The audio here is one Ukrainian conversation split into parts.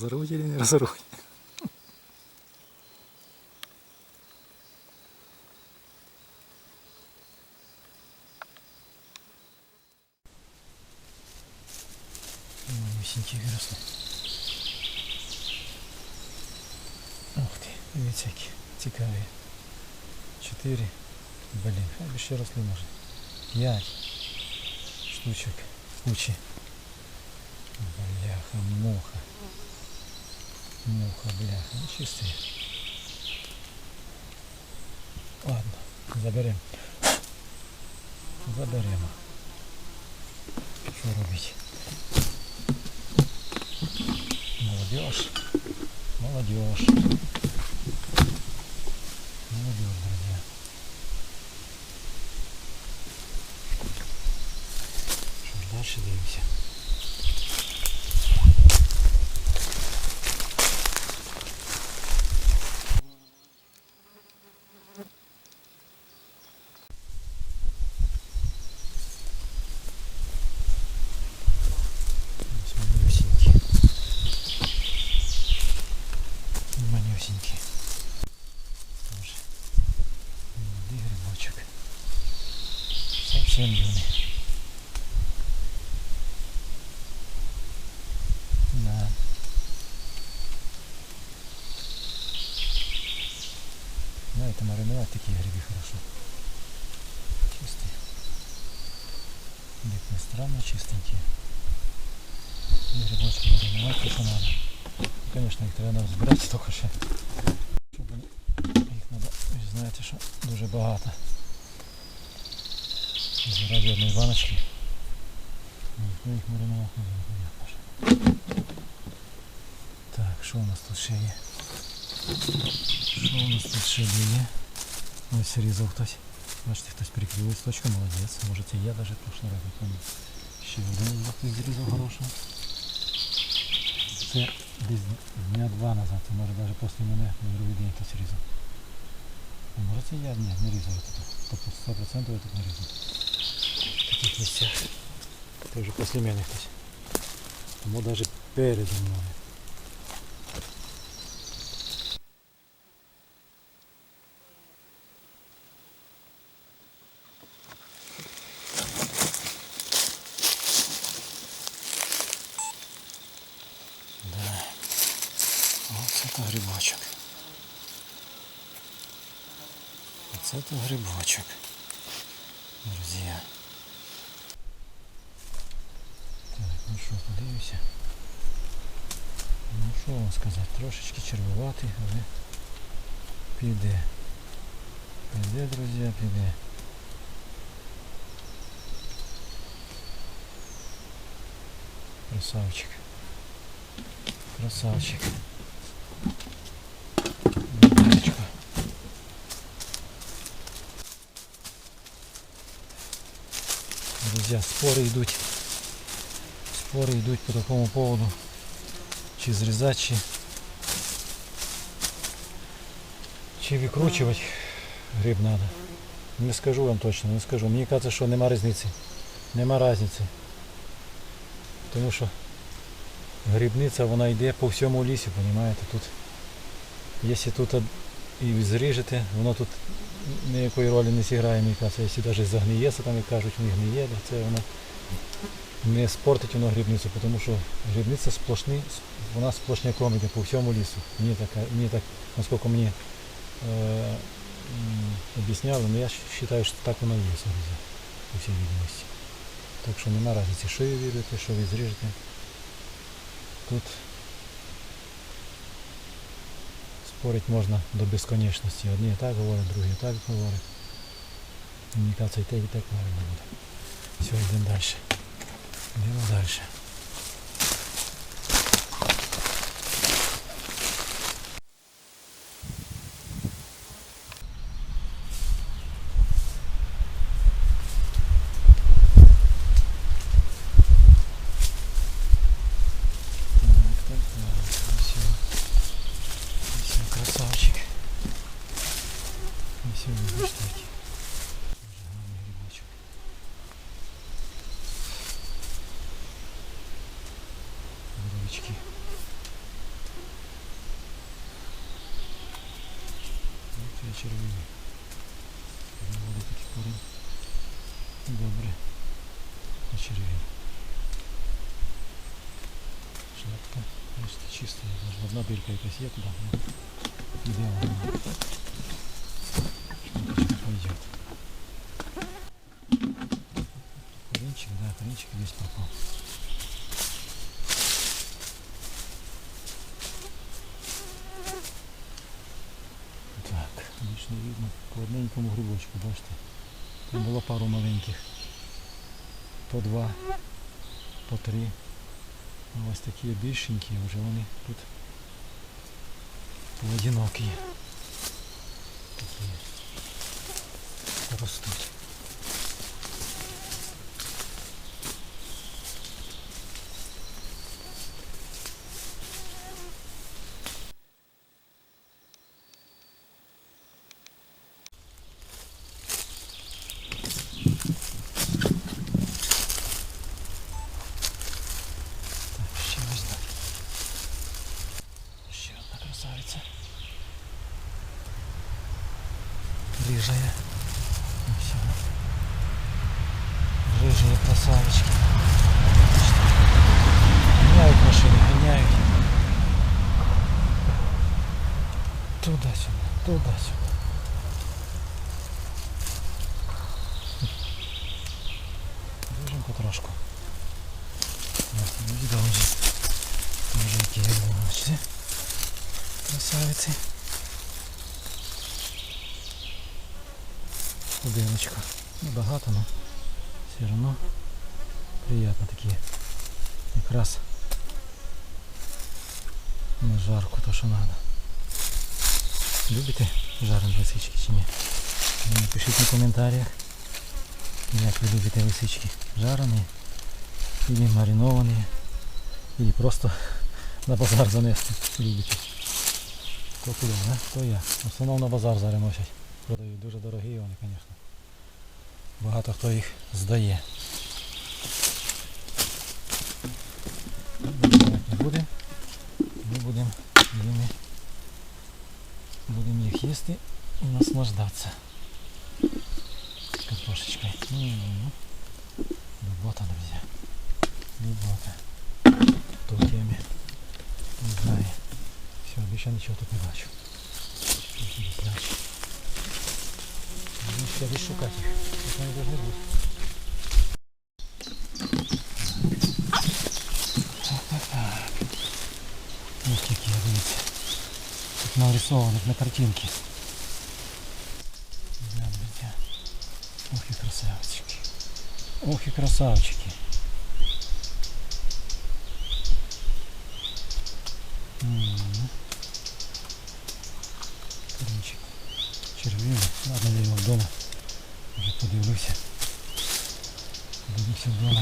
Разорвать или не разорвать? Малюсенький виросли. Ух ти, дивіться які цікаві. Чотири. Блін, хай би ще росли може. П'ять штучок кучі. Бляха, муха. Муха, ну чистий. Ладно, заберемо. Заберемо. Що робити? Молодежь. Молодежь. Надо. Конечно, їх треба збирати трохи ще. Щоб їх треба, ви знаєте, що дуже багато. Заради одної баночки. Ніхто їх. Так, що у нас тут ще є? Що у нас тут ще є? Ось різав хтось. Бачите, хтось прикрив листочком, молодець. Може це я навіть прошлий раз не пам'ятаю. Ще один хтось зрізав хорошого. Це десь дня два назад, це може навіть після мене на другий день хтось різав. А може це я? Ні, не різав я тут. Тобто 100% я тут не різав. В таких місцях. Це вже після мене хтось. Тому навіть передо мною. Оце то грибочок. Оце то грибочок. Друзі. Так, ну що, подивимося. Ну що вам сказати, трошечки червоватий, але піде. Піде, друзі, піде. Красавчик. Красавчик. Друзья, споры идут. Споры идут по такому поводу. Чи зрізати, чи, чи викручувати гриб треба. Не скажу вам точно, не скажу. Мені кажеться, що нема різниці. Нема різниці. Тому що грибниця вона йде по всьому лісі, розумієте? Тут, якщо тут і зріжете, воно тут ніякої ролі не зіграє, мені кажеться, якщо навіть загниється, там як кажуть, не гниє, це воно не спортить воно грибницю, тому що грибниця сплошний, вона сплошняком йде по всьому лісу. Мені так, мені так наскільки мені е, об'ясняли, але я вважаю, що так воно є, друзі, по всій відомості. Так що нема різниці, що ви вірите, що ви зріжете тут спорить можна до безконечності. Одні і так говорять, другі так говорять. Мені кажется, і те, і те правильно буде. Все, йдемо далі. Йдемо далі. Чисто. Одна дирка якась є туди. Ну, Ідеально. Шмоточка пойдет. Да, коренчик весь попал. Так, більш видно по одненькому грибочку, бачите. Там було пару маленьких. По два, по три. А ось такі більшенькі, вже вони тут поодинокі. Рыжая. И все. Рыжие красавички. Гоняют машины, гоняют. Туда-сюда, туда-сюда. Движем потрошку. Ясно, не уже. Уже какие бачите. Красавицы. Будиночка. Небагато, але все одно приємно такі. Якраз на жарку то що треба. Любите жарені лисички чи ні? Ну, Напишіть на коментарях, як ви любите лисички. Жарені, или мариновані, или просто на базар занести любите. То куди, да? То я. В основному на базар зараз носять. Продають дуже дорогі вони, звісно. Багато хто їх здає. Не буде. Ми будемо ними будемо їх їсти і наслаждатися. Картошечкою. Любота, друзі. Любота. В темі? Не знаю. Все, більше нічого тут не бачу. Тут не бачу. Ну, все, десь шукати їх. Тут вони должны бути. Так, так, так. Ось які, дивіться. Тут нарисованих на картинці. Гляньте. Ох і красавчики. Ох і красавчики. М. Корінчик. Червивий. Ладно, я його вдома. Вже подивлюся. Подивлюся вдома його. Сюди.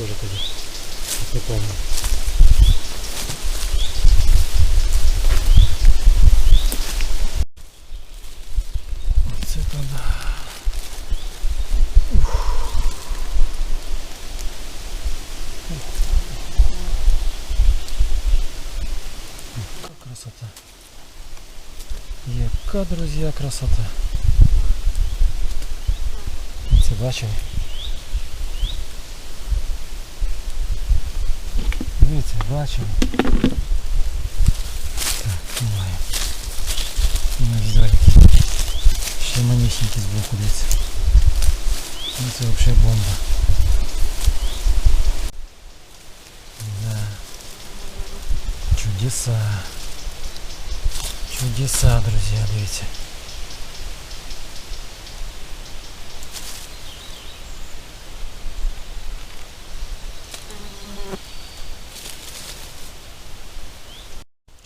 Тоже тоді. Помню. Оце. Яка красота. Яка, друзі, красота. Це? Дивіться, бачили? Так, немає. Не знаю. Ще манісінькі збоку дивіться. Ну це взагалі бомба. Да. Чудеса. Чудеса, друзья, дивіться.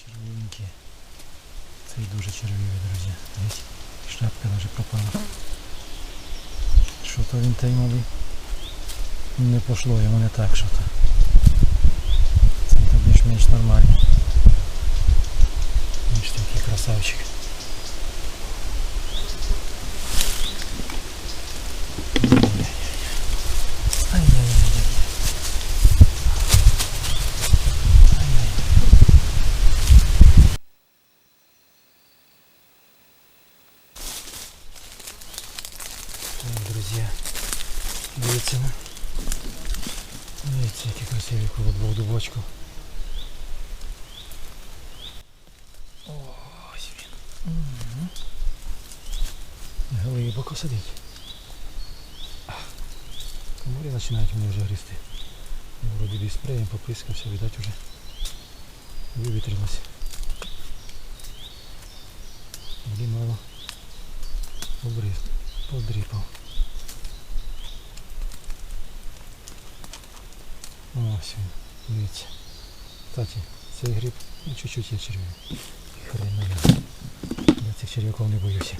Червивенькі. Це і дуже червиві, друзі. Дивіться, шляпка навіть пропала. Що то він той малий? Не пошло йому не так що то. Це більш-менш нормально. Ніж такий красавчик. Ай-яй-яй. Ай-яй. Так, друзья, дивіться на. Дивіться, які красиві коло двох дубочків. Ось він. Мгм. Глибоко сидить. Комарі починають мене вже гризти. Вроді би і спреєм попискався, видать уже вивітрилось. Води мало обриз, подріпав. Ось він, дивіться. Кстати, цей гриб ну, чуть-чуть є черв'як. Хрен я. Я цих черв'яків не боюся.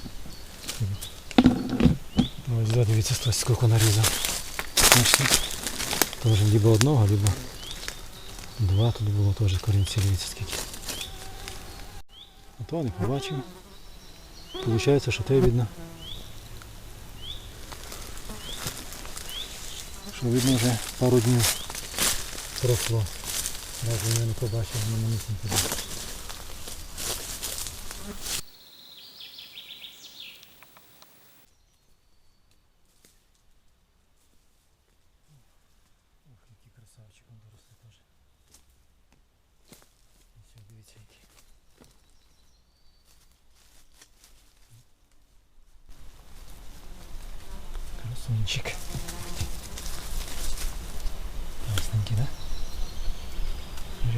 Ось да, дивіться, хтось скільки нарізав. Теж либо одного, либо два тут було теж корінці, дивіться скільки. А то не побачив. Получається, що те видно. Що видно вже пару днів пройшло. Навіть я не побачив, на мені не побачив.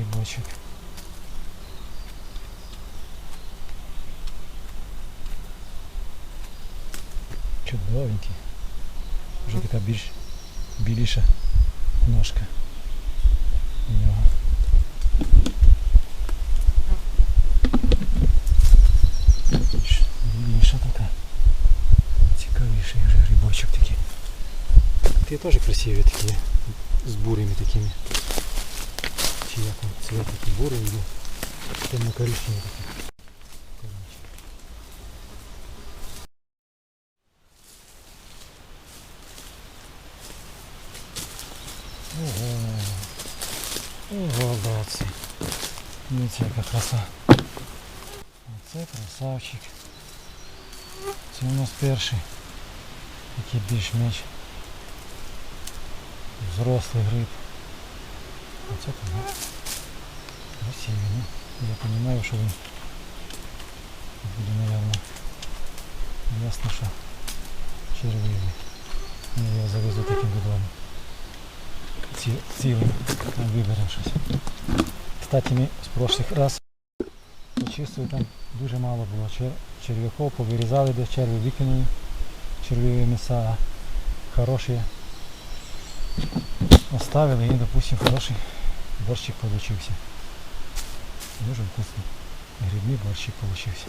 Грибочек. Чудовенький. Вже така більш біліша ножка у нього. Більш Біліша така. Цікавіший вже грибочок такий. Ті теж красиві такі, з бурими такими. Чи як он цвет такий бурий йде. Темно-коричневий такий. Ого. Ого, братці. Дивіться, яка краса. Оце красавчик. Це у нас перший. Такий більш-менш взрослий гриб. Оце там ну. Я розумію, що він буде, мабуть, ясно, що червивий. Я завезу таким додому. Ці, цілим. Щось. Кстати, ми з прошлих раз почистили, там дуже мало було чер... черв'яков, повирізали, де черви викинули, червиві м'яса, хороші оставили і, допустим, хороший борщик получился. Дуже вкусный грибный борщик получився.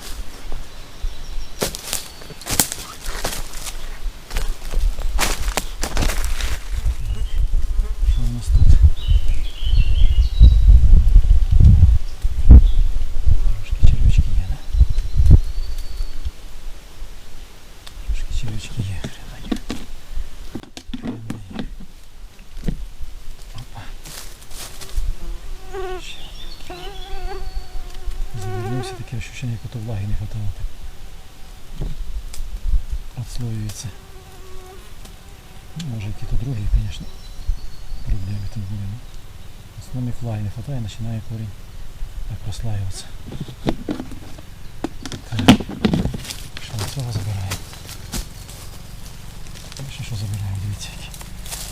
Отслоюється. Ну, може які-то другі, звісно, проблеми тут були. Ну. Основних влаги не хватає, починає корінь так розслаюватися. Так. Що цього забираємо? Бачите, що забираємо, дивіться які.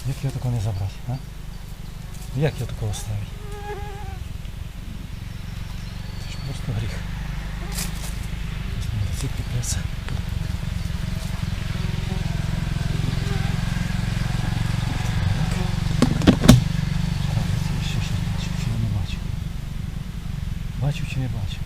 Як його такого не забрати, а? Як його такого ставити? Це ж просто гріх. Ось на мотоциклі придеться. Так, це ще щось бачу, чи я не бачу. Бачу чи не бачу?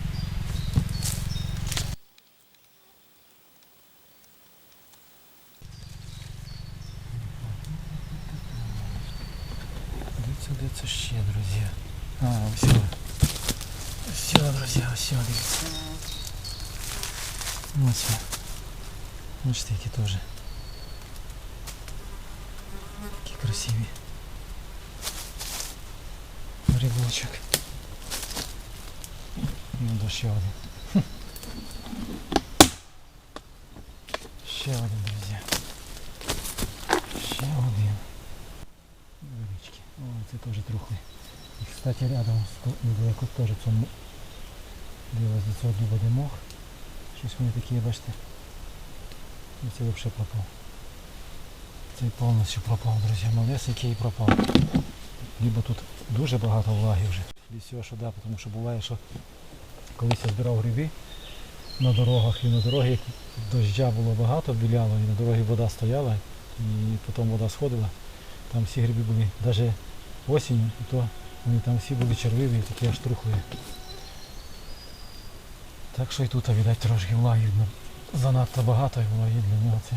Де це, ще, друзі? А, все. Все, друзі, все, дивіться. Ось. він. Бачите, які теж. Такі красиві. Грибочок. І он ще один. Ще один, друзі. Ще один. Велички. О, це теж трухли. І, кстати, рядом недалеко теж цьому дивилось до цього дуба мох. Щось вони такі, бачите. І це взагалі пропав. Цей повністю пропав, друзі. Малесенький і пропав. Либо тут дуже багато влаги вже. Лісіо, що да, тому що буває, що колись я збирав гриби на дорогах і на дорогі дождя було багато, біляло, і на дорогі вода стояла, і потім вода сходила. Там всі гриби були, навіть осінь, і то вони там всі були червиві, такі аж трухли. Так що і тут, видать, трошки влаги. Занадто багато влаги для нього це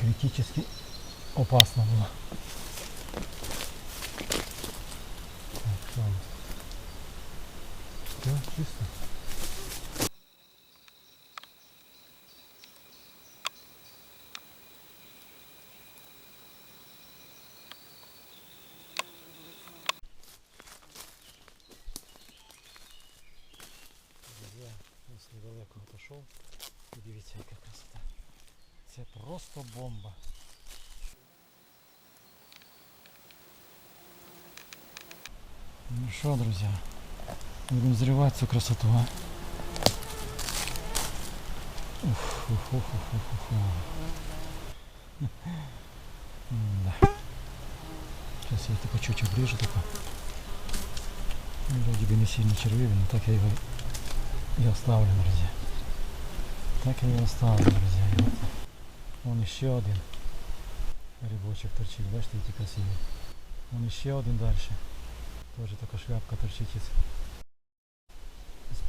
критично опасно було. Так, що у нас? Все, чисто. Друзья, ось недалеко отошов. І дивіться, яка красота. Це просто бомба. Ну що, друзі, будемо зривати цю красоту, а? Ух, ух, ух, ух, ух, ух. Да. Сейчас я тако чуть обрежу тако. Ну, Вроде бы не сильно червивый, но так я его и оставлю, друзья. Так я его оставлю, друзья. И вот вон еще один грибочек торчит, бачите, які красиві. Вон еще один дальше. Тоже така шляпка торчить із,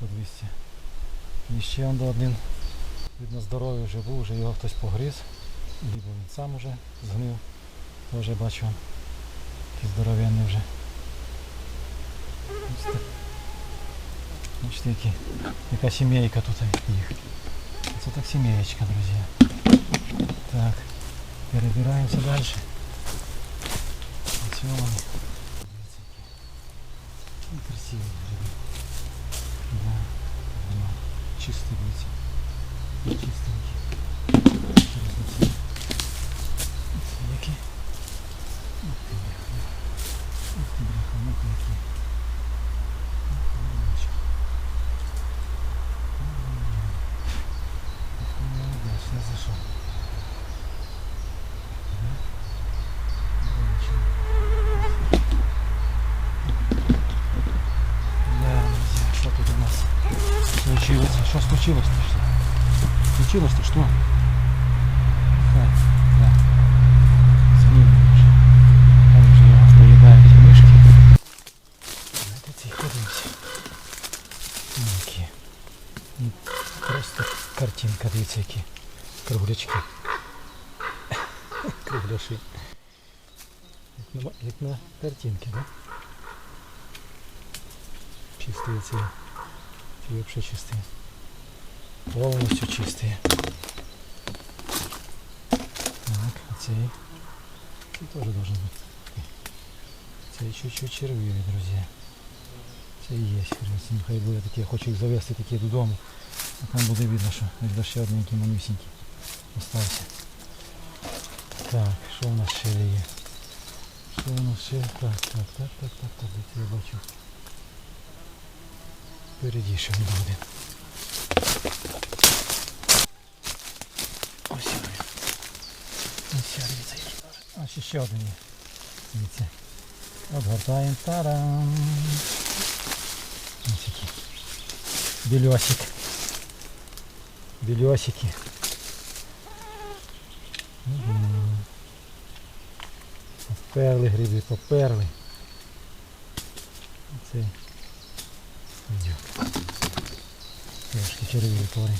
із-под листя. І ще он один, видно здоровий вже був, вже його хтось погриз. Либо він сам уже згнив. Теж бачу, який здоровенний вже. Ось так. Бачите, які, яка сімейка тут їх. Це так сімеєчка, друзі. Так, перебираємося далі. Ось вони. случилось-то? Что? Случилось-то что? Так, да. Извини уже. Там уже его поедают эти мышки. Это тихо, дивимося. Які. Ну, Просто картинка, дивіться, які. Круглячки. Кругляши. Як на, як на картинці, да? Чистые ці. Ці вообще чистые. Полностью чистые. цей. Цей тоже должен быть. Цей чуть-чуть червивый, друзья. Це і є хрест. Хай буде такі, я хочу їх завести такі додому. А там буде видно, що ось ще одненький манюсенький остався. Так, що у нас ще є? Що у нас ще? Так, так, так, так, так, так, де це я бачу. Впереді ще буде один. Ось дивіться. А ще один є. Дивіться. Обгортаємо. Тарам. Ось який. Більосик. Більосики. Поперли гриби, поперли. Це Трошки червиві твори.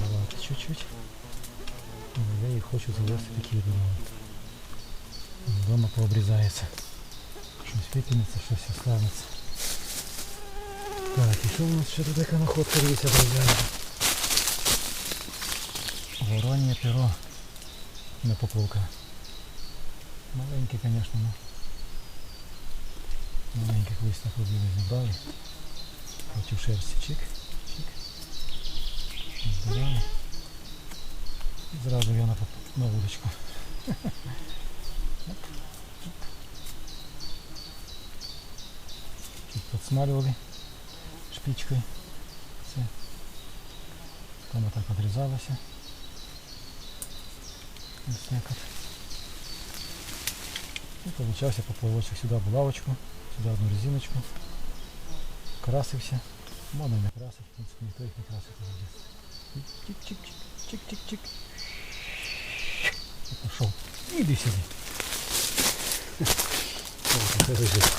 Давайте чуть-чуть. Ну, Я їх хочу завести такі дома. Дома пообрізається. Щось викинеться, щось останеться. Так, і що у нас ще тут така находка дивіться, друзі? Воронье перо на поплавка. Маленький, конечно, но маленьких листах ходили, зібрали. Проти шерсті чик, чик. Збирали. І зразу я на, поп- на вудочку. Оп, оп. Чуть подсмаливали шпичкой. Це. Там так отрізалося. Ось так от. І получався поплавочок сюди булавочку, сюди одну резиночку. Красився. Можна і не красить, в принципі, ніхто їх не красить. Чик-чик-чик, чик-чик-чик. І пішов. Іди сюди. О, це лежить.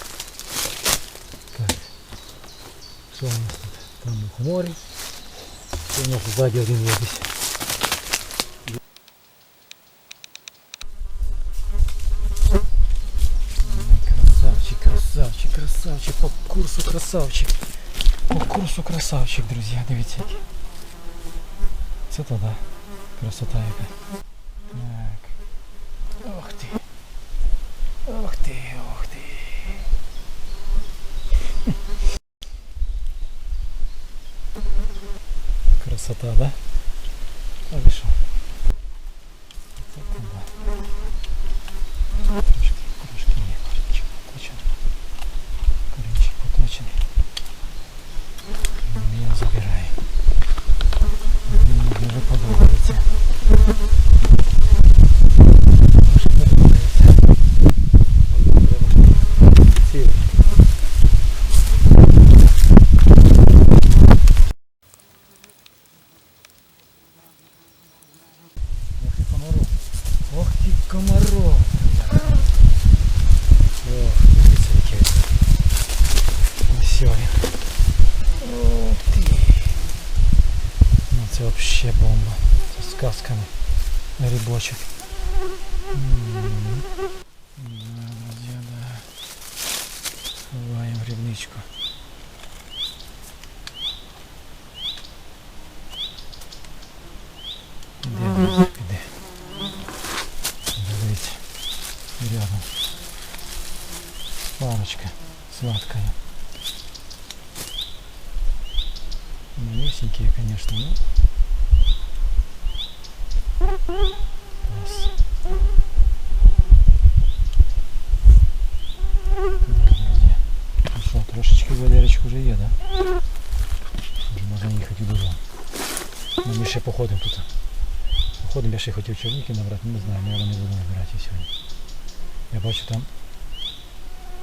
Так. Що у нас тут? Там мухоморі. Це у нас ззаді один є десь. Красавчик. По курсу красавчик, друзі, дивіться. Це то да. Красота яка. Рядом. Парочка сладкая. Малюсенькие, конечно, но... Класс. Так, друзья. Ну що, трошечки Валерочка вже є, да? Вже можна їхати додому. Ну, ми ще походимо тут. Походимо, я ще хотів черніки набрати, ну, не знаю, мабуть, не буду набирати їх сьогодні. Я бачу там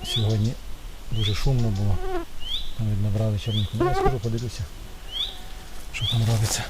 сьогодні дуже шумно було. Там набрали чорних. Ну я скоро подивлюся, що там робиться.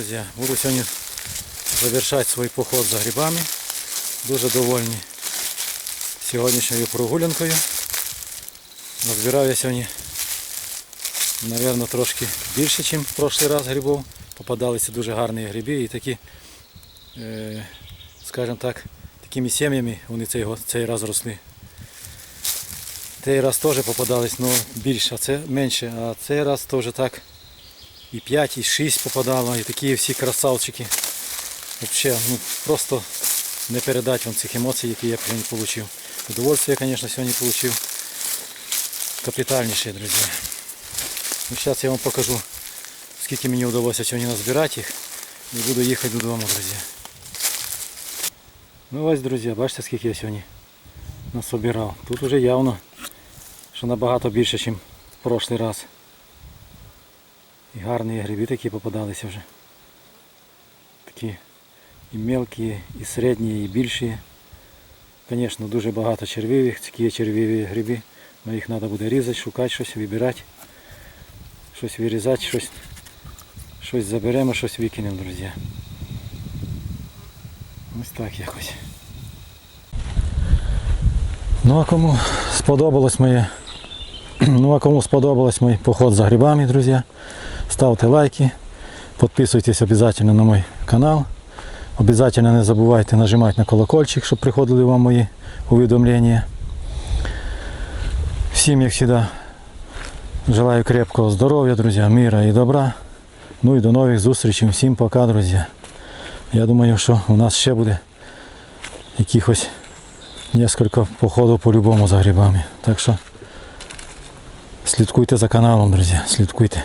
Друзі, буду сьогодні завершати свій поход за грибами. Дуже довольний сьогоднішньою прогулянкою. Назбирав я сьогодні, мабуть, трошки більше, ніж в прошлий раз грибів. Попадалися дуже гарні гриби і такі, е, скажімо так, такими сім'ями вони цей, цей раз росли. Цей раз теж попадались, але більше, а це менше. А цей раз теж так і 5, і 6 попадало, і такі всі красавчики. Взагалі, ну просто не передати вам цих емоцій, які я сьогодні отримав. Удовольствие, звісно, сьогодні отримав капітальніше, друзі. Ну, зараз я вам покажу, скільки мені вдалося сьогодні назбирати їх. І буду їхати додому, друзі. Ну ось, друзі, бачите, скільки я сьогодні насобирав. Тут вже явно, що набагато більше, ніж в прошлий раз. І гарні гриби такі попадалися вже. Такі і мелкі, і середні, і більші. Звісно, дуже багато червивих, такі є червиві гриби. Але їх треба буде різати, шукати щось, вибирати. Щось вирізати, щось, щось заберемо, щось викинемо, друзі. Ось так якось. Ну а кому сподобалось моє. Ну а кому сподобалось мій поход за грибами, друзі, ставте лайки, підписуйтесь обов'язково на мій канал. Обязательно не забувайте нажимати на колокольчик, щоб приходили вам мої увідомлення. Всім, як завжди, желаю крепкого здоров'я, друзі, мира і добра. Ну і до нових зустрічей. Всім пока, друзі. Я думаю, що у нас ще буде якихось несколько походів по-любому за грибами. Так що слідкуйте за каналом, друзі, слідкуйте.